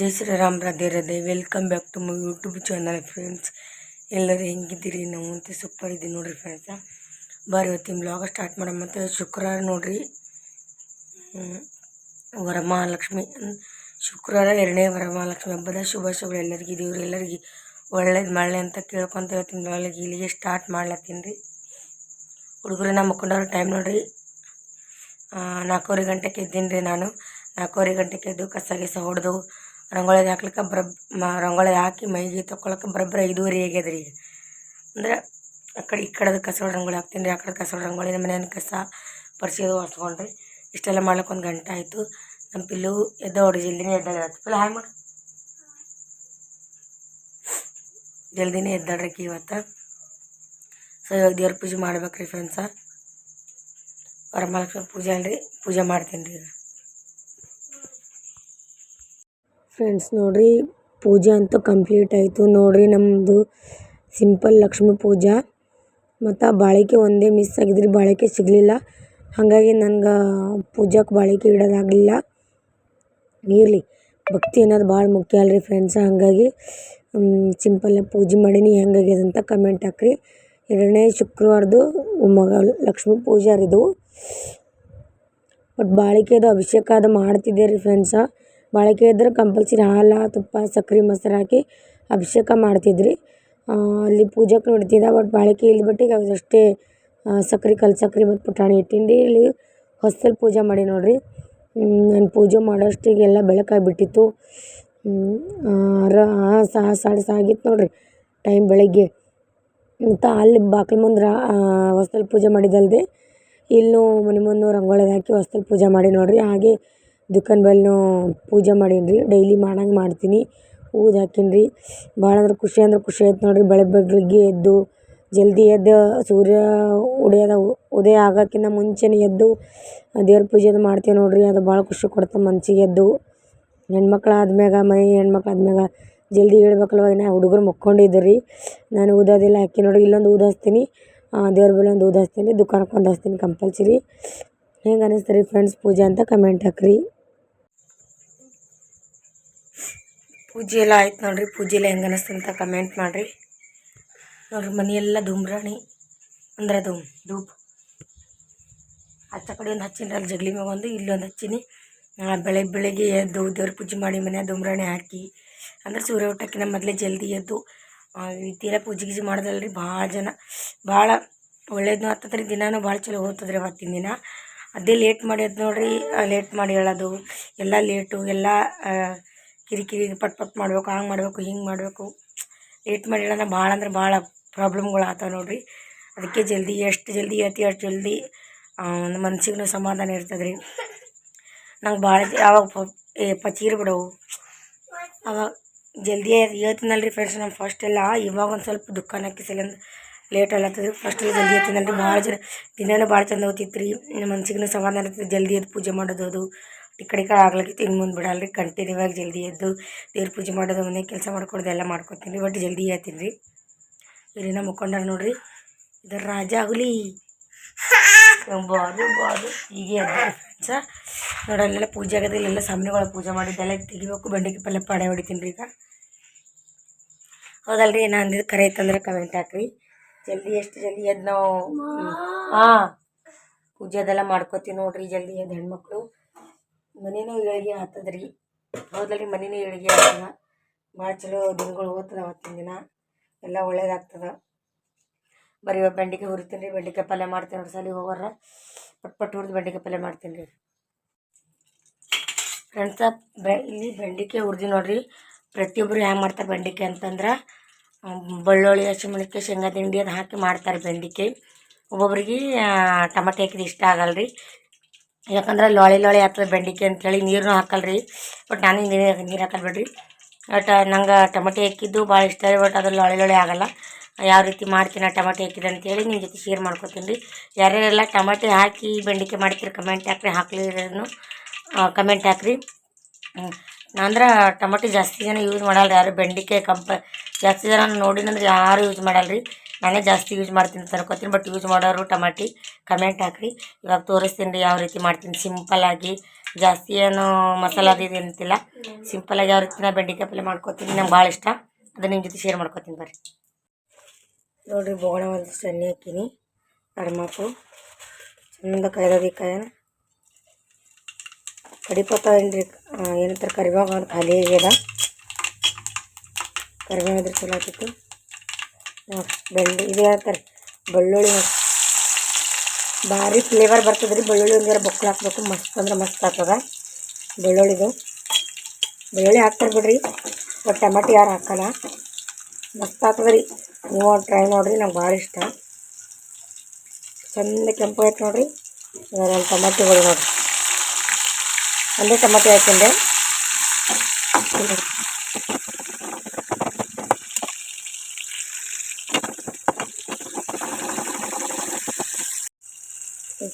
Jai Shriram Radhe Radhe welcome back to my YouTube channel friends. ಎಲ್ಲರೂ ಹೆಂಗಿದ್ದೀರಿ? ನಾವು ಅಂತ ಸೂಪರ್ ಇದ್ದೀವಿ ನೋಡಿರಿ ಫ್ರೆಂಡ್ಸ. ಬಾರಿ ಇವತ್ತಿನ ಬ್ಲಾಗ ಸ್ಟಾರ್ಟ್ ಮಾಡೋ ಮತ್ತು ಶುಕ್ರವಾರ ನೋಡಿರಿ. ವರಮಹಾಲಕ್ಷ್ಮಿ. ಶುಕ್ರವಾರ ಎರಡನೇ ವರಮಹಾಲಕ್ಷ್ಮಿ ಹಬ್ಬದ ಶುಭಾಶಯಗಳು ಎಲ್ಲರಿಗೂ ದೇವ್ರು ಎಲ್ಲರಿಗೆ ಒಳ್ಳೇದು ಮಾಡಲಿ ಅಂತ ಕೇಳ್ಕೊಂತ ಇವತ್ತಿನ ಬ್ಲಾಗ್ ಇಲ್ಲಿಗೆ ಸ್ಟಾರ್ಟ್ ಮಾಡ್ಲತ್ತೀನಿ. ರೀ ನಮ್ಮ ಮಕ್ಕೊಂಡವ್ರ ಟೈಮ್ ನೋಡಿರಿ. ನಾಲ್ಕೂವರೆ ಗಂಟೆಗೆ ಇದ್ದೀನಿ ರೀ ನಾನು. ನಾಲ್ಕೂವರೆ ಗಂಟೆಗೆ ಎದ್ದು ಕಸ ಗಿಸ ಹೊಡೆದು ರಂಗೋಳಿ ಹಾಕ್ಲಿಕ್ಕೆ ಬ್ರಬ್ ಮ ರಂಗೋಳಿ ಹಾಕಿ ಮೈಗೆ ತೊಗೊಳಕ್ಕೆ ಬರೋಬ್ಬರ ಐದೂವರೆ ಆಗ್ಯದ ರೀ ಈಗ ಅಂದ್ರೆ ಆ ಕಡೆ ಈ ಕಡೆದು ಕಸ ರಂಗೋಲಿ ರಂಗೋಳಿ ಹಾಕ್ತೀನಿ ರೀ ಆ ಕಡೆ ಕಸ ರಂಗೋಲಿ ನಮ್ಮ ಮನೆಯನ್ನು ಕಸ ಪರಿಸಿದು ಹೊಸ್ಕೊಂಡ್ರಿ ಇಷ್ಟೆಲ್ಲ ಮಾಡ್ಲಿಕ್ಕೆ ಒಂದು ಗಂಟೆ ಆಯಿತು. ನಮ್ಮ ಪಿಲ್ಲು ಎದ್ದ ಹೊಡಿ ಜಲ್ದಿನೇ ಎದ್ದಾಡ್ರಿ ಪಿಲ್ಲ ಹಾಯ್ ಮಾಡು. ಜಲ್ದಿನೇ ಎದ್ದಾಡ್ರಿ ಆಕಿ ಇವತ್ತು. ಸೊ, ಇವಾಗ ದೇವ್ರ ಪೂಜೆ ಮಾಡ್ಬೇಕ್ರಿ ಫ್ರೆಂಡ್ಸ ವರಮಹಾಲಕ್ಷ್ಮಿ ಪೂಜೆ ಅಲ್ರಿ, ಪೂಜೆ ಮಾಡ್ತೀನಿ ರೀ ಈಗ. ಫ್ರೆಂಡ್ಸ್ ನೋಡ್ರಿ, ಪೂಜೆ ಅಂತೂ ಕಂಪ್ಲೀಟ್ ಆಯಿತು. ನೋಡ್ರಿ ನಮ್ಮದು ಸಿಂಪಲ್ ಲಕ್ಷ್ಮೀ ಪೂಜಾ. ಮತ್ತು ಬಾಳಿಕೆ ಒಂದೇ ಮಿಸ್ ಆಗಿದ್ರಿ, ಬಾಳಿಕೆ ಸಿಗಲಿಲ್ಲ. ಹಾಗಾಗಿ ನನ್ಗೆ ಪೂಜಾಕ್ಕೆ ಬಾಳಿಕೆ ಇಡೋದಾಗಲಿಲ್ಲ. ಇರಲಿ, ಭಕ್ತಿ ಅನ್ನೋದು ಭಾಳ ಮುಖ್ಯ ಅಲ್ರಿ ಫ್ರೆಂಡ್ಸ್ ಹಾಗಾಗಿ ಸಿಂಪಲ್ಲಾಗಿ ಪೂಜೆ ಮಾಡೀನಿ, ಹೆಂಗಾಗ್ಯದ ಅಂತ ಕಮೆಂಟ್ ಹಾಕ್ರಿ. ಎರಡನೇ ಶುಕ್ರವಾರದು ಮಗ ಲಕ್ಷ್ಮೀ ಪೂಜೆ ರೀ ಇದು. ಬಟ್ ಬಾಳಿಕೆದು ಅಭಿಷೇಕ ಅದು ಮಾಡ್ತಿದ್ದೆ ರೀ ಫ್ರೆಂಡ್ಸ ಬಾಳಿಕೆ ಇದ್ರೆ ಕಂಪಲ್ಸರಿ ಹಾಲು, ತುಪ್ಪ ಸಕ್ರೆ ಮೊಸ್ರು ಹಾಕಿ ಅಭಿಷೇಕ ಮಾಡ್ತಿದ್ರಿ. ಅಲ್ಲಿ ಪೂಜೆಗೆ ನೋಡ್ತಿದ್ದೆ, ಬಟ್ ಬಾಳಿಕೆ ಇಲ್ಲಿ ಬಟ್ಟಿಗೆ ಅಷ್ಟೇ ಸಕ್ರೆ ಕಲ್ ಸಕ್ರೆ ಮತ್ತು ಪುಟಾಣಿ ಇಟ್ಟಿಂದು ಇಲ್ಲಿ ಹೊಸಲ್ ಪೂಜೆ ಮಾಡಿ ನೋಡ್ರಿ. ನಾನು ಪೂಜೆ ಮಾಡೋಷ್ಟಿಗೆ ಎಲ್ಲ ಬೆಳಕಾಗಿಬಿಟ್ಟಿತ್ತು ಸಹ ಸಾಡೆ ಸಹ ಆಗಿತ್ತು ನೋಡ್ರಿ ಟೈಮ್ ಬೆಳಗ್ಗೆ. ಮತ್ತು ಅಲ್ಲಿ ಬಾಗಿಲು ಮುಂದೆ ರಾ ಪೂಜೆ ಮಾಡಿದ್ದಲ್ಲದೆ ಇಲ್ಲೂ ಮನೆ ಮುಂದೆ ರಂಗೋಲಿ ಹಾಕಿ ಹೊಸ್ದಲ್ ಪೂಜೆ ಮಾಡಿ ನೋಡ್ರಿ. ಹಾಗೆ ದುಕಾನ್ ಬಲ್ನೂ ಪೂಜೆ ಮಾಡೀನಿ ರೀ ಡೈಲಿ ಮಾಡಂಗೆ ಮಾಡ್ತೀನಿ. ಊದು ಹಾಕೀನಿ ರೀ ಭಾಳ ಅಂದ್ರೆ ಖುಷಿ ಅಂದ್ರೆ ಖುಷಿ ಆಯ್ತು ನೋಡಿರಿ. ಬೆಳಗ್ಗೆ ಬೆಳಗ್ಗೆ ಎದ್ದು, ಜಲ್ದಿ ಎದ್ದು ಸೂರ್ಯ ಉದಯದ ಉದಯ ಆಗೋಕ್ಕಿಂತ ಮುಂಚೆನೇ ಎದ್ದು, ದೇವ್ರ ಪೂಜೆ ಅದು ಮಾಡ್ತೀವಿ ನೋಡಿರಿ. ಅದು ಭಾಳ ಖುಷಿ ಕೊಡುತ್ತೆ ಮನ್ಸಿಗೆ ಎದ್ದು. ಹೆಣ್ಮಕ್ಳು ಆದ್ಮ್ಯಾಗ, ಮನೆ ಹೆಣ್ಮಕ್ಳು ಆದ್ಮ್ಯಾಗ ಜಲ್ದಿ ಹೇಳ್ಬೇಕಲ್ವ, ಇನ್ನು ಹುಡುಗರು ಮಕ್ಕೊಂಡಿದ್ದು ರೀ ನಾನು ಊದೋದಿಲ್ಲ ಹಾಕಿ ನೋಡಿ ಇಲ್ಲೊಂದು ಊದ ಹಚ್ತೀನಿ. ದೇವ್ರ ಬಳಿ ಒಂದು ಊದು ಹಚ್ತೀನಿ. ದುಕಾನಕ್ಕೆ ಒಂದು ಹಚ್ತೀನಿ ಕಂಪಲ್ಸರಿ. ಹೆಂಗೆ ಅನ್ನಿಸ್ತು ರೀ ಫ್ರೆಂಡ್ಸ್ ಪೂಜೆ ಅಂತ ಕಮೆಂಟ್ ಹಾಕ್ರಿ. ಪೂಜೆ ಎಲ್ಲ ಆಯ್ತು ನೋಡ್ರಿ. ಪೂಜೆ ಎಲ್ಲ ಹೆಂಗೆ ಅಂತ ಕಮೆಂಟ್ ಮಾಡಿರಿ. ನೋಡ್ರಿ ಮನೆಯೆಲ್ಲ ಧೂಮ್ರಾಣಿ. ಅಂದ್ರೆ ಅದು ಧೂಪ್. ಹಚ್ಚ ಕಡೆ ಒಂದು ಹಚ್ಚಿನಿ ಅಲ್ಲಿ ಜಗಲಿ ಮ್ಯಾಗ ಒಂದು ಇಲ್ಲೊಂದು ಹಚ್ಚಿನಿ. ಬೆಳಗ್ಗೆ ಬೆಳಗ್ಗೆ ಎದ್ದು ದೇವ್ರ ಪೂಜೆ ಮಾಡಿ ಮನೆ ಧೂಮ್ರಾಣಿ ಹಾಕಿ, ಅಂದ್ರೆ ಸೂರ್ಯ ಊಟಕ್ಕಿಂತ ಮೊದಲೇ ಜಲ್ದಿ ಎದ್ದು ಈ ತೀರ ಪೂಜೆ ಗೀಜೆ ಮಾಡಿದಲ್ರಿ ಭಾಳ ಜನ. ಭಾಳ ಒಳ್ಳೇದು ಹತ್ತದ್ರಿ ದಿನಾನು ಭಾಳ ಚಲೋ ಹೋಗ್ತದ್ರಿ ಅವತ್ತಿನ ದಿನ. ಅದೇ ಲೇಟ್ ಮಾಡಿ ಎದ್ದು ನೋಡ್ರಿ ಲೇಟ್ ಮಾಡಿ ಹೇಳೋದು, ಎಲ್ಲ ಲೇಟು ಎಲ್ಲ ಕಿರಿಕಿರಿ ಪಟ್ ಪಟ್ ಮಾಡಬೇಕು, ಹಂಗೆ ಮಾಡಬೇಕು, ಹಿಂಗೆ ಮಾಡಬೇಕು. ಲೇಟ್ ಮಾಡಿಲ್ಲ ಅಂದ್ರೆ ಭಾಳ ಅಂದ್ರೆ ಭಾಳ ಪ್ರಾಬ್ಲಮ್ಗಳು ಆಗ್ತಾವೆ ನೋಡಿರಿ. ಅದಕ್ಕೆ ಜಲ್ದಿ, ಎಷ್ಟು ಜಲ್ದಿ ಅತಿ ಅಷ್ಟು ಜಲ್ದಿ ಮನ್ಸಿಗೂ ಸಮಾಧಾನ ಇರ್ತದೆ ರೀ ನಂಗೆ ಭಾಳ ಯಾವಾಗ ಏ, ಪಚೀರ್ ಬಿಡವು ಅವಾಗ ಜಲ್ದಿ ಹೇಳ್ತೀನಲ್ರಿ ಫ್ರೆಂಡ್ಸ್ ನಮ್ಮ ಫಸ್ಟ್ ಎಲ್ಲ, ಇವಾಗ ಒಂದು ಸ್ವಲ್ಪ ದುಃಖನ ಕಿಸಲಂದು ಲೇಟ್ ಅಲ್ಲತ್ತದ್ರಿ ಫಸ್ಟ್ ಜಲ್ದಿ ಎತ್ತಿನಲ್ರಿ ಭಾಳ ಜನ, ದಿನಾನೂ ಭಾಳ ಚಂದ ಹೋಗ್ತಿತ್ತು ರೀ ಮನ್ಸಿಗೂ ಸಮಾಧಾನ ಇರ್ತದೆ. ಜಲ್ದಿ ಎದ್ದು ಪೂಜೆ ಮಾಡೋದು, ಅದು. ಈ ಕಡೆ ಕಡೆ ಆಗ್ಲಿಕ್ಕೆ ಇನ್ನು ಮುಂದೆ ಬಿಡಲ್ಲ ರೀ ಕಂಟಿನ್ಯೂ ಆಗಿ ಜಲ್ದಿ ಎದ್ದು ದೇವ್ರ ಪೂಜೆ ಮಾಡೋದು ಮನೆ ಕೆಲಸ ಮಾಡ್ಕೊಡೋದು ಎಲ್ಲ ಮಾಡ್ಕೊತೀನಿ ಬಟ್ ಜಲ್ದಿ ಹೇಳ್ತೀನಿ ರೀ. ಇಲ್ಲಿನ ಮುಖಂಡರು ನೋಡ್ರಿ, ಇದು ರಾಜ ಆಗಲಿ ಬಾದು ಬಾದು ಹೀಗೆ ಫ್ರೆಂಡ್ಸ. ನೋಡಿ, ಅಲ್ಲೆಲ್ಲ ಪೂಜೆ ಆಗೋದು, ಇಲ್ಲೆಲ್ಲ ಸಾಮಾನುಗಳ ಪೂಜೆ ಮಾಡಿದ್ದೆಲ್ಲ ತೆಗಿಬೇಕು, ಬೆಂಡೆಕಾಯಿ ಪಲ್ಯ ಪಾಡೆ ಹೊಡಿತೀನಿ ರೀ ಈಗ. ಹೌದಲ್ರಿ, ನಾನು ಅಂದಿದ್ದು ಕರೆ ಐತಂದ್ರೆ ಕಮೆಂಟ್ ಹಾಕ್ರಿ. ಜಲ್ದಿ ಎಷ್ಟು, ಜಲ್ದಿ ಎದ್ದು ನಾವು. ಹಾಂ. ಪೂಜೆ ಅದೆಲ್ಲ ಮಾಡ್ಕೋತೀವಿ ನೋಡ್ರಿ, ಜಲ್ದಿ ಎದ್ದು ಹೆಣ್ಮಕ್ಳು. ಮನೇನೂ ಏಳಿಗೆ ಆಗ್ತದ್ರಿ. ಹೌದಲ್ರಿ ಮನೆನೂ ಏಳಿಗೆ ಆಗ್ತದ. ಭಾಳ ಚಲೋ ದಿನಗಳು ಹೋಗ್ತದ ಅವತ್ತಿನ ದಿನ. ಎಲ್ಲ ಒಳ್ಳೇದಾಗ್ತದ. ಬರೀ ಬೆಂಡೆಕಾಯಿ ಹುರಿತೀನಿ ರೀ. ಬೆಂಡೆಕಾಯಿ ಪಲ್ಯ ಮಾಡ್ತೀನಿ ಅವ್ರ ಸಲ ಹೋಗೋರ ಪಟ್ ಪಟ್ ಹುರಿದು ಬೆಂಡೆಕಾಯಿ ಪಲ್ಯ ಮಾಡ್ತೀನಿ ರೀ. ಫ್ರೆಂಡ್ಸ ಇಲ್ಲಿ ಬೆಂಡೆಕಾಯಿ ಹುರಿದು ನೋಡ್ರಿ. ಪ್ರತಿಯೊಬ್ಬರು ಹ್ಯಾಂಗೆ ಮಾಡ್ತಾರೆ ಬೆಂಡೆಕಾಯಿ ಅಂತಂದ್ರೆ ಬೆಳ್ಳುಳ್ಳಿ, ಹಸಿಮೆಣಸಿನ್ಕಾಯಿ, ಶೇಂಗಾ, ತಿಂಡಿ ಅದು ಹಾಕಿ ಮಾಡ್ತಾರೆ ಬೆಂಡೆಕಾಯಿ. ಒಬ್ಬೊಬ್ರಿಗೆ ಟಮಾಟೆ ಹಾಕಿದ್ರೆ ಇಷ್ಟ ಆಗಲ್ಲ ರೀ ಯಾಕಂದ್ರೆ ಲೋಳಿ ಲೋಳಿ ಆಗ್ತದೆ ಬೆಂಡೆಕಾಯಿ ಅಂತೇಳಿ ನೀರು ಹಾಕಲ್ರಿ. ಬಟ್ ನಾನು ನೀರು ನೀರು ಹಾಕಲ್ಲ ಬಿಡ್ರಿ ಬಟ್ ನಂಗೆ ಟೊಮೆಟೊ ಹಾಕಿದ್ದು ಭಾಳ ಇಷ್ಟ ರೀ ಬಟ್ ಅದು ಲೋಳಿ ಲೋಳಿ ಆಗಲ್ಲ. ಯಾವ ರೀತಿ ಮಾಡ್ತೀನಿ ಟಮಾಟೆ ಹಾಕಿದೆ ಅಂತೇಳಿ ನಿಮ್ಮ ಜೊತೆ ಶೇರ್ ಮಾಡ್ಕೊತೀನಿ. ರೀ ಯಾರ್ಯಾರೆಲ್ಲ ಟಮಾಟೆ ಹಾಕಿ ಬೆಂಡಿಕೆ ಮಾಡ್ತೀರಿ ಕಮೆಂಟ್ ಹಾಕ್ರಿ ಹಾಕ್ಲಿರೋನು ಕಮೆಂಟ್ ಹಾಕ್ರಿ. ಅಂದ್ರೆ ಟಮಾಟೆ ಜಾಸ್ತಿ ಜನ ಯೂಸ್ ಮಾಡಲ್ಲ ಯಾರು ಬೆಂಡೆಕಾಯಿ ಕಂಪ ಜಾಸ್ತಿ ಜನ ನೋಡಿನಂದ್ರೆ ಯಾರು ಯೂಸ್ ಮಾಡಲ್ಲ ರೀ ನಾನೇ ಜಾಸ್ತಿ ಯೂಸ್ ಮಾಡ್ತೀನಿ ಅಂತ ಅನ್ಕೋತೀನಿ ಬಟ್ ಯೂಸ್ ಮಾಡೋರು ಟಮಾಟಿ ಕಮೆಂಟ್ ಹಾಕ್ರಿ. ಇವಾಗ ತೋರಿಸ್ತೀನಿ ಯಾವ ರೀತಿ ಮಾಡ್ತೀನಿ. ಸಿಂಪಲ್ಲಾಗಿ ಜಾಸ್ತಿ ಏನು ಮಸಾಲ ಅದು ಇದು ಅಂತಿಲ್ಲ ಸಿಂಪಲಾಗಿ ಯಾವ ರೀತಿ ನಾ ಬೆಂಡೆಕಾಯಿ ಪಲ್ಯ ಮಾಡ್ಕೊತೀನಿ, ನಂಗೆ ಭಾಳ ಇಷ್ಟ. ಅದು ನಿಮ್ಮ ಜೊತೆ ಶೇರ್ ಮಾಡ್ಕೊತೀನಿ ಬರ್ರಿ. ನೋಡಿರಿ ಬೋಗಣ ಒಂದಿಷ್ಟು ಎಣ್ಣೆ ಹಾಕೀನಿ ಕಡಿಮಾಕು ಚಂದ ಕಾಯ್ದದಿ ಕಾಯನ. ಕಡಿಪತ್ತ ಏನ್ರಿ ಏನಂತಾರೆ ಕರಿಬೇವು ಒಂದು ಖಾಲಿ ಆಗ್ಯದ. ಕರಿಬೇವು ಇದ್ರೆ ಚಲೋ ಆಗ್ತಿತ್ತು ಬೆಂಡೆ ಇದು ಹೇಳ್ತಾರೆ. ಬೆಳ್ಳುಳ್ಳಿ ಭಾರಿ ಫ್ಲೇವರ್ ಬರ್ತದೆ ರೀ ಬೆಳ್ಳುಳ್ಳಿ ಒಂದಿರ ಬೊಕ್ಕಳು ಹಾಕ್ಬೇಕು. ಮಸ್ತ್ ಅಂದ್ರೆ ಮಸ್ತ್ ಆಗ್ತದೆ. ಬೆಳ್ಳುಳ್ಳಿದು. ಬೆಳ್ಳುಳ್ಳಿ ಹಾಕ್ತಾರೆ ಬಿಡ್ರಿ. ಬಟ್ ಟಮಾಟಿ ಯಾರು ಹಾಕಲ್ಲ. ಮಸ್ತ್ ಆಗ್ತದೆ ರೀ ನೀವು ಟ್ರೈ ನೋಡಿರಿ. ನಂಗೆ ಭಾಳ ಇಷ್ಟ. ಚಂದ ಕೆಂಪು ಆಯ್ತು ನೋಡಿರಿ. ಎರಡು ಟಮಾಟಿಗಳು ನೋಡಿರಿ. ಒಂದೇ ಟಮಾಟಿ ಹಾಕೊಂಡೆ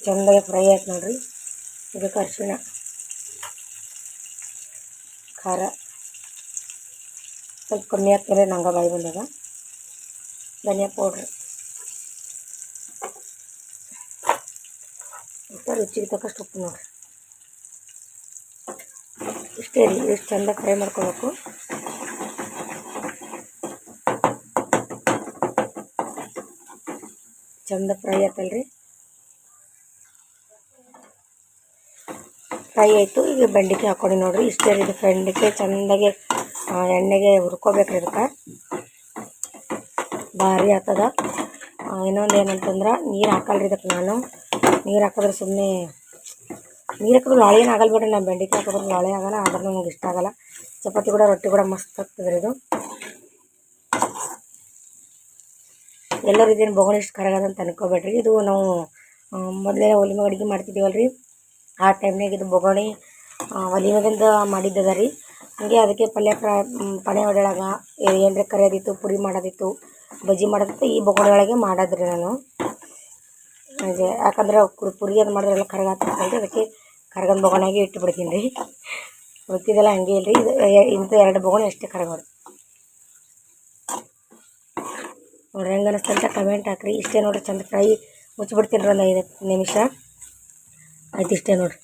ಚೆಂದಾಗಿ ಫ್ರೈ ಆಯ್ತು ನೋಡ್ರಿ. ಇದಕ್ಕೆ ಅರಿಶಿಣ, ಖಾರ, ಸ್ವಲ್ಪ ಕಮ್ಮಿ ಹಾಕ್ತಾರೆ ನಂಗೆ ಬಾಯಿ ಬಂದಾಗ ಧನಿಯಾ ಪೌಡ್ರ್. ಮತ್ತು ರುಚಿಗೆ ತಕ್ಕಷ್ಟು ಉಪ್ಪು ನೋಡ್ರಿ. ಇಷ್ಟೇ ರೀ ಎಷ್ಟು ಚಂದ ಫ್ರೈ ಮಾಡ್ಕೋಬೇಕು. ಚಂದ ಫ್ರೈ ಆಯ್ತಲ್ರಿ ಫ್ರೈ ಆಯಿತು. ಈಗ ಬೆಂಡೆಕಾಯಿ ಹಾಕೊಂಡು ನೋಡಿರಿ. ಇಷ್ಟೇ ರೀ ಇದು ಬೆಂಡೆಕಾಯಿ ಚೆಂದಾಗಿ ಎಣ್ಣೆಗೆ ಹುರ್ಕೋಬೇಕ್ರಿ ಇದಕ್ಕೆ ಭಾರಿ ಆಗ್ತದ. ಇನ್ನೊಂದು ಏನಂತಂದ್ರೆ, ನೀರು ಹಾಕಲ್ರಿ ಇದಕ್ಕೆ ನಾನು. ನೀರು ಹಾಕಿದ್ರೆ ಸುಮ್ಮನೆ ನೀರು ಹಾಕಿದ್ರೆ ಲಾಳೆ ಏನು ಆಗಲ್ಲ ಬಿಡ್ರಿ. ನಾನು ಬೆಂಡೆಕಾಯಿ ಹಾಕಿದ್ರೆ ಲಾಳೆ ಆಗಲ್ಲ, ಆದ್ರೆ ನನಗೆ ಇಷ್ಟ ಆಗಲ್ಲ. ಚಪಾತಿ ಕೂಡ, ರೊಟ್ಟಿ ಕೂಡ ಮಸ್ತ್ ಆಗ್ತದೆ ರೀ ಇದು. ಎಲ್ಲರೂ ಇದೇನು ಬೊಗಣಿ ಇಷ್ಟು ಕರಗದ ಅಂತ ಅನ್ಕೋಬೇಡ್ರಿ. ಇದು ನಾವು ಮೊದಲೇ ಒಲಿಮೆ ಅಡುಗೆ ಮಾಡ್ತಿದ್ದೀವಲ್ರಿ ಆ ಟೈಮ್ನಾಗ ಇದು ಬೊಗಣಿ ಒಲೆ ಮೇಲಿಂದ ಮಾಡಿದ್ದದ ರೀ ಹಾಗೆ ಅದಕ್ಕೆ ಪಲ್ಯ ಫ್ರೈ ಪಣೆ ಏ, ಏನರ ಕರಿಯೋದಿತ್ತು, ಪುರಿ ಮಾಡೋದಿತ್ತು, ಬಜ್ಜಿ ಮಾಡೋದಿತ್ತು, ಈ ಬೊಗಣಿ ಒಳಗೆ ಮಾಡೋದ್ರಿ ನಾನು. ಹಾಗೆ ಯಾಕಂದ್ರೆ ಪುರಿ ಅದು ಮಾಡಿದ್ರೆ ಎಲ್ಲ ಅದಕ್ಕೆ ಕರಗನ ಬೊಗಣಾಗೆ ಇಟ್ಟು ಬಿಡ್ತೀನಿ. ರೀ ಗೊತ್ತಿದ್ದಲ್ಲ, ಹಂಗೆ ಇಲ್ರಿ. ಇದು ಇಂಥ ಎರಡು ಬೊಗಣಿ ಅಷ್ಟೇ ಕರಗೋದು ನೋಡ್ರಿ ಹೆಂಗೆ ಅನ್ನಿಸ್ತಂತ ಕಮೆಂಟ್ ಹಾಕ್ರಿ. ಇಷ್ಟೇ ನೋಡ್ರಿ, ಚಂದ ಫ್ರೈ ಮುಚ್ಚಿಬಿಡ್ತೀನಿ ರೀ ಒಂದು ಐದು ನಿಮಿಷ. ಆಯ್ತು ಇಷ್ಟೇ ನೋಡ್ರಿ.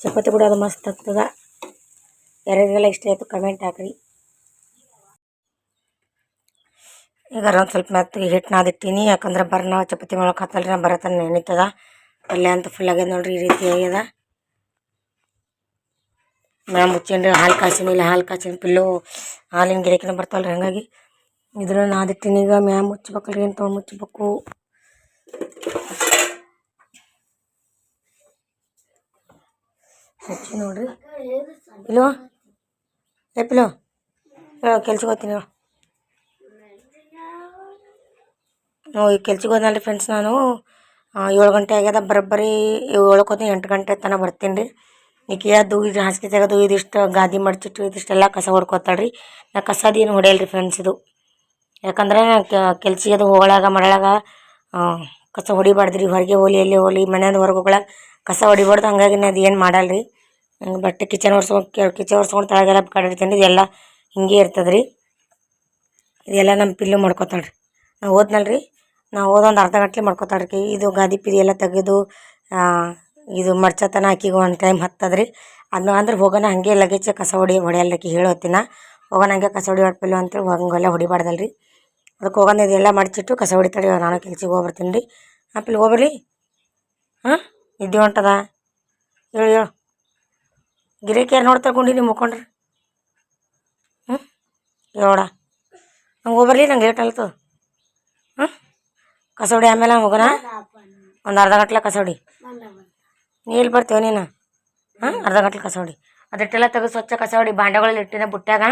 ಚಪಾತಿ ಕೂಡ ಅದು ಮಸ್ತ್ ಆಗ್ತದ. ಯಾರ್ಯಾರಿಗೆಲ್ಲ ಇಷ್ಟ ಆಯಿತು ಕಮೆಂಟ್ ಹಾಕ್ರಿ. ಈಗ ಒಂದು ಸ್ವಲ್ಪ ಮೆತ್ತಗೆ ಹಿಟ್ಟು ನಾದಿಟ್ಟೀನಿ ಯಾಕಂದ್ರೆ ಬರ್ನ ಚಪಾತಿ ಮಾಡೋಕೆ ಹತ್ತಲ್ರಿ ನಾನು ಬರತನ ನೆನೀತದ. ಪಲ್ಯ ಅಂತ ಫುಲ್ ಆಗ್ಯದ ನೋಡ್ರಿ, ಈ ರೀತಿ ಆಗ್ಯದ. ನಾನು ಮುಚ್ಚೇನ್ರಿ, ಹಾಲು ಕಾಸಿನ, ಇಲ್ಲ ಹಾಲು ಕಾಸಿನ ಪಿಲ್ಲು ಹಾಲಿನ ಗಿರಕಿನ ಬರ್ತಾವಲ್ರಿ, ಹಂಗಾಗಿ ಇದ್ರ ನಾದಿಟ್ಟಿನಿ ಈಗ ಮ್ಯಾಮ್ ಮುಚ್ಚಬೇಕಲ್ರಿ ಅಂತ ಮುಚ್ಚಬೇಕು ಮುಚ್ಚಿ ನೋಡ್ರಿ. ಇಲ್ವಾ ಏ ಪಿಲು ಹೇಳು ಕೆಲ್ಸಕ್ಕೆ ನಾವು ಈಗ ಕೆಲ್ಸಕ್ಕೆ ಹೋದ್ನಲ್ರಿ ಫ್ರೆಂಡ್ಸ್ ನಾನು. ಏಳು ಗಂಟೆ ಆಗ್ಯದ, ಬರೋಬ್ಬರಿ ಏಳಕ್ಕೆ ಹೋದ್ರೆ ಎಂಟು ಗಂಟೆ ತನಕ ಬರ್ತೀನಿ ರೀ. ಈಕೆ ಅದು ಇದು ಹಾಸಿಗೆ ತೆಗೆದು ಇದಿಷ್ಟು ಗಾದಿ ಮಡ್ಚಿಟ್ಟು ಇದಿಷ್ಟೆಲ್ಲ ಕಸ ಹೊಡ್ಕೊತಾಳೆ ರೀ. ನಾ ಕಸದ ಏನು ಹೊಡೆಯಲ್ಲ ರೀ ಫ್ರೆಂಡ್ಸ್ ಇದು. ಯಾಕಂದ್ರೆ ಕೆಲ್ಸಿಗೆ ಅದು ಹೋಗಳಾಗ ಮರಳಾಗ ಕಸ ಹೊಡಿಬಾರ್ದು ರೀ. ಹೊರಗೆ ಹೋಲಿ, ಎಲ್ಲಿ ಹೋಲಿ, ಮನೆಯಿಂದ ಹೊರಗೆ ಹೋಗಳಾಗ ಕಸ ಹೊಡಿಬಾರ್ದು. ಹಂಗಾಗಿ ನಾ ಅದು ಏನು ಮಾಡಲ್ಲ ರೀ ಬಟ್ಟೆ ಕಿಚನ್ ಒರ್ಸ್ಕೊಂಡು ಕಿಚನ್ ಒರ್ಸ್ಕೊಂಡು ತೆಳಗೆಲ್ಲ ಕಡಿರ್ತೀನಿ ಇದೆಲ್ಲ ಹಿಂಗೆ ಇರ್ತದೆ ರೀ ಇದೆಲ್ಲ ನಮ್ಮ ಪಿಲ್ಲು ಮಾಡ್ಕೊತಾಳೆ ನಾವು ಓದ್ನಲ್ರಿ ನಾವು ಹೋದೊಂದು ಅರ್ಧ ಗಂಟೆ ಮಾಡ್ಕೊತಾಳೆ ರೀ ಇದು ಗಾದಿ ಪಿದಿ ಎಲ್ಲ ತೆಗೆದು ಇದು ಮರ್ಚತನ ಆಕಿಗೆ ಒಂದು ಟೈಮ್ ಹತ್ತದ್ರಿ. ಅದನ್ನ ಅಂದ್ರೆ ಹೋಗೋಣ ಹಂಗೆ ಲಗೇಜ್ ಕಸ ಹೊಡಿ ಹೊಡೆಯಲ್ಲಕಿ ಹೇಳೋತ್ತಿನ ಹೋಗೋಣ ಹಂಗೆ ಕಸ ಹೊಡಿ ಹೊಡ್ಪಿಲ್ಲ ಅಂತೇಳಿ ಹಂಗೆಲ್ಲ ಹೊಡಿಬಾರ್ದಲ್ರಿ. ಅದಕ್ಕೆ ಹೋಗೋಣ ಇದೆಲ್ಲ ಮಡಚಿಟ್ಟು ಕಸ ಹೊಡಿತಾಳೆ ನಾನು ಕೆಲ್ಸಿಗೆ ಹೋಗ್ಬರ್ತೀನಿ ರೀ. ಆ ಆಪಿಲ್ ಹೋಗ್ಬರ್ಲಿ. ಹಾಂ, ನಿದ್ದೆ ಹೊಂಟದ? ಹೇಳು ಹೇಳು. ಗಿರಾಕಿ ಯಾರು ನೋಡಿ ಕೊಂಡಿ ನೀವು ಮುಕ್ಕೊಂಡ್ರಿ ಹ್ಞೂ ಹೇಳೋಡ ನಂಗೆ ಹೋಗ್ಬರ್ಲಿ ನಂಗೆ ಲೇಟ್ ಆಯ್ತು ಹ್ಞೂ ಕಸೋಡಿ ಆಮೇಲೆ ಹೋಗೋಣ? ಒಂದು ಅರ್ಧ ಗಂಟ್ಲೆ ಕಸೋಡಿ. ನೀ ಎಲ್ಲಿ ಬರ್ತೀವ ನೀನು? ಹಾಂ ಅರ್ಧ ಗಂಟ್ಲೆ ಕಸೋಡಿ. ಅದಿಟ್ಟೆಲ್ಲ ತೆಗೆದು ಸ್ವಚ್ಛ ಕಸೋಡಿ? ಬಾಂಡೆಗಳಲ್ಲಿ ಇಟ್ಟಿನ ಬುಟ್ಟ್ಯಾಗ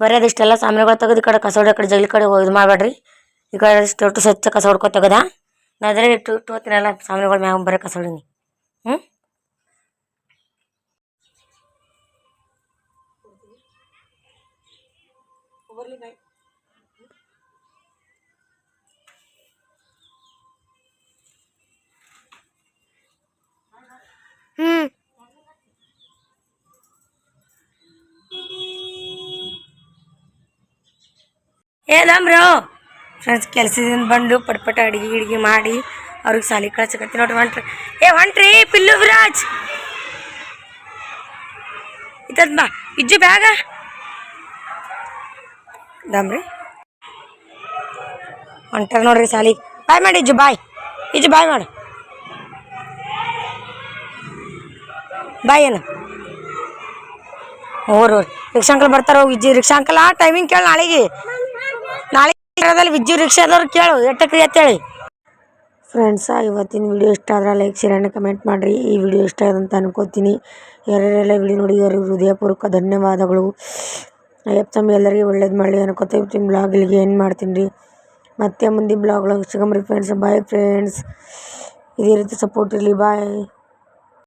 ಬರೀ ಅದಿಷ್ಟೆಲ್ಲ ಸಾಮಾನುಗಳು ತೆಗೆದು ಈ ಕಡೆ ಕಸೋಡಿ, ಆ ಕಡೆ ಜಗಲಿ ಕಡೆ ಇದು ಮಾಡಬೇಡ್ರಿ. ಈ ಕಡೆ ಒಟ್ಟು ಸ್ವಚ್ಛ ಕಸ ಹೊಡ್ಕೊ ತೆಗದ? ನಾ ಅದ್ರಾಗ ಇಟ್ಟು ಇಟ್ಟು ಹೋಗ್ತೀನಲ್ಲ ಸಾಮಾನುಗಳು ಮ್ಯಾಗ ಬರೀ ಕಸೋಡಿನಿ. ಹ್ಞೂ ಏದಮ್ರೋ ಫ್ರೆಂಡ್ಸ್ ಕೆಲಸದಿಂದ ಬಂದು ಪಟ್ಪಟ ಅಡುಗೆ ಗಿಡಿಗೆ ಮಾಡಿ ಅವ್ರಿಗೆ ಸಾಲಿ ಕಳ್ಸಕತ್ತಿ ನೋಡ್ರಿ ಹೊಂಟ್ರಿ ಏ ಹೊಂಟ್ರಿ ಪಿಲ್ಲು ವಿರಾಜ್. ಇತ್ತದ ಬಾ, ಇಜ್ಜು ಬ್ಯಾಗ. ದಮ್ರಿ ಹೊಂಟ್ರ ನೋಡ್ರಿ ಸಾಲಿ ಬಾಯ್ ಮಾಡಿ ಇಜ್ಜು, ಬಾಯ್. ಇಜ್ಜು, ಬಾಯ್ ಮಾಡು. ಬಾಯ್ ಏನು? ಓರ್ ಓರ್ ರಿಕ್ಷಾ ಅಂಕಲ್ ಬರ್ತಾರ ಹೋಗಿ ಇಜ್ಜಿ. ರಿಕ್ಷಾ ಅಂಕಲ್ ಆ ಟೈಮಿಂಗ್ ಕೇಳಿ ನಾಳೆಗೆ. ಕೇಳೋದಲ್ಲಿ ರಿಕ್ಷಾ ರಿಕ್ಷಾದವ್ರು ಕೇಳು ಎಟ್ಟಕ್ಕೆ ಅಂತೇಳಿ ಫ್ರೆಂಡ್ಸ ಇವತ್ತಿನ ವಿಡಿಯೋ ಇಷ್ಟ ಆದ್ರೆ ಲೈಕ್ ಶೇರ್ ಆ್ಯಂಡ್ ಕಮೆಂಟ್ ಮಾಡಿರಿ. ಈ ವಿಡಿಯೋ ಇಷ್ಟ ಆಗಿದೆ ಅಂತ ಅನ್ಕೋತೀನಿ. ಯಾರ್ಯಾರೆಲ್ಲ ವಿಡಿಯೋ ನೋಡಿ ಅವ್ರಿಗೆ ಹೃದಯಪೂರ್ವಕ ಧನ್ಯವಾದಗಳು. ಅಯ್ಯಪ್ಪ ತಮ್ಮ ಎಲ್ಲರಿಗೂ ಒಳ್ಳೇದು ಮಾಡಲಿ ಅನ್ಕೋತ ಇವತ್ತಿನ ಬ್ಲಾಗ್ ಏನು ಮಾಡ್ತೀನಿ ರೀ ಮತ್ತೆ ಮುಂದಿನ ಬ್ಲಾಗ್ ಒಳಗೆ ಸಿಗಮ್ರಿ ಫ್ರೆಂಡ್ಸ್ ಬಾಯ್ ಫ್ರೆಂಡ್ಸ್ ಇದೇ ರೀತಿ ಸಪೋರ್ಟ್ ಇರಲಿ. ಬಾಯ್